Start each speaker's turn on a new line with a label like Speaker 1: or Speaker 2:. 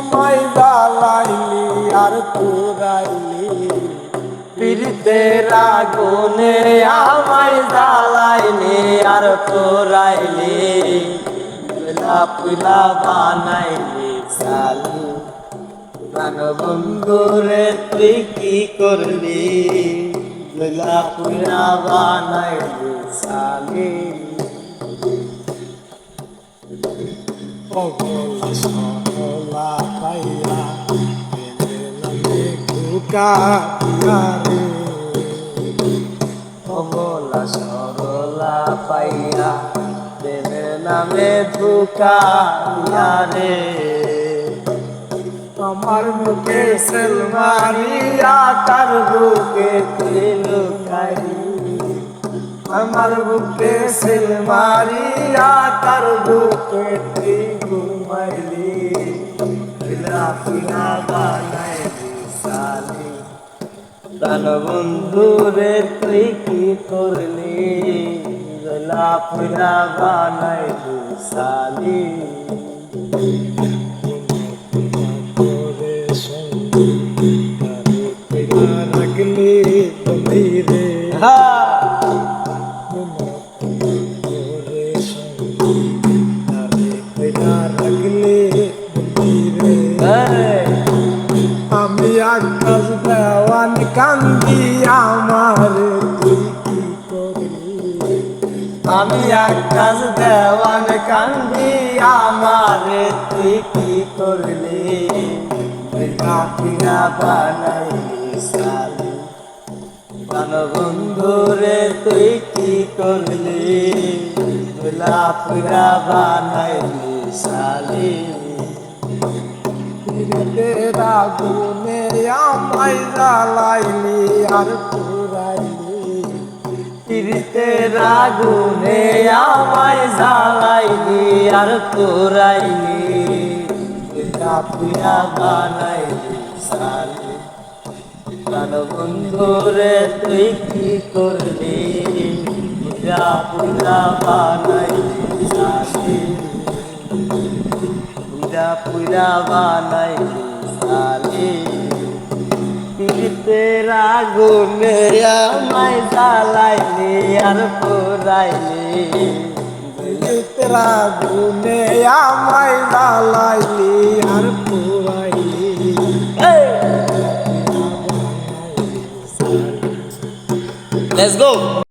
Speaker 1: আমায় জ্বালাইলি আর পুরাইলি
Speaker 2: পীড়িতের আগুনে আমায় জ্বালাইলি আর পোড়াইলি পিলা পিলা বানাইলি সালু গান বন্ধুরে তুই কি করলি? পিলা পিলা বানাইলি সালি
Speaker 1: অবলা সহলা পাইয়া বেলালে কুকা রে
Speaker 2: কমলা সরলা পাইয়া দেবে নামে ধুকা রে
Speaker 1: আমার মুখে সেল
Speaker 2: মারিয়া তার বুকে আমার বুকে সিল মারিয়া তার বুকে ঘুমাইলি পিলা বানাইলি সালি প্রাণ বন্ধু রে তুই কি করলি? পিলা বানাইলি সালি
Speaker 1: তারে তুমি রে করে আকাশ দেওয়ান কান্দি আমার তুই কি করলি?
Speaker 2: আমি আকাশ দেওয়ান কান্দি আমারে তুই কি করলি? পিনা বানাইলি সালি। বন্ধু রে তুই কি করলি? পিলা পিনা বানাইলি সালি।
Speaker 1: তেরা গুনে আমায় জ্বালাইলি আর পুরাইলি।
Speaker 2: পিরিতে রাগুনে আমায় জ্বালাইলি আর পুরাইলি। পিনা বানাইলি সালি। প্রাণ বন্ধু রে, তুই কি করলি? পূজা বানাইলি পূজা পূজা বানাইলি সালি পিড়িতে রাগুনে আমায় জ্বালাইলি আর পুরাইলি
Speaker 1: তেরা গুনে আমায় জ্বালাইলি আর পুরাইলি
Speaker 2: Let's go!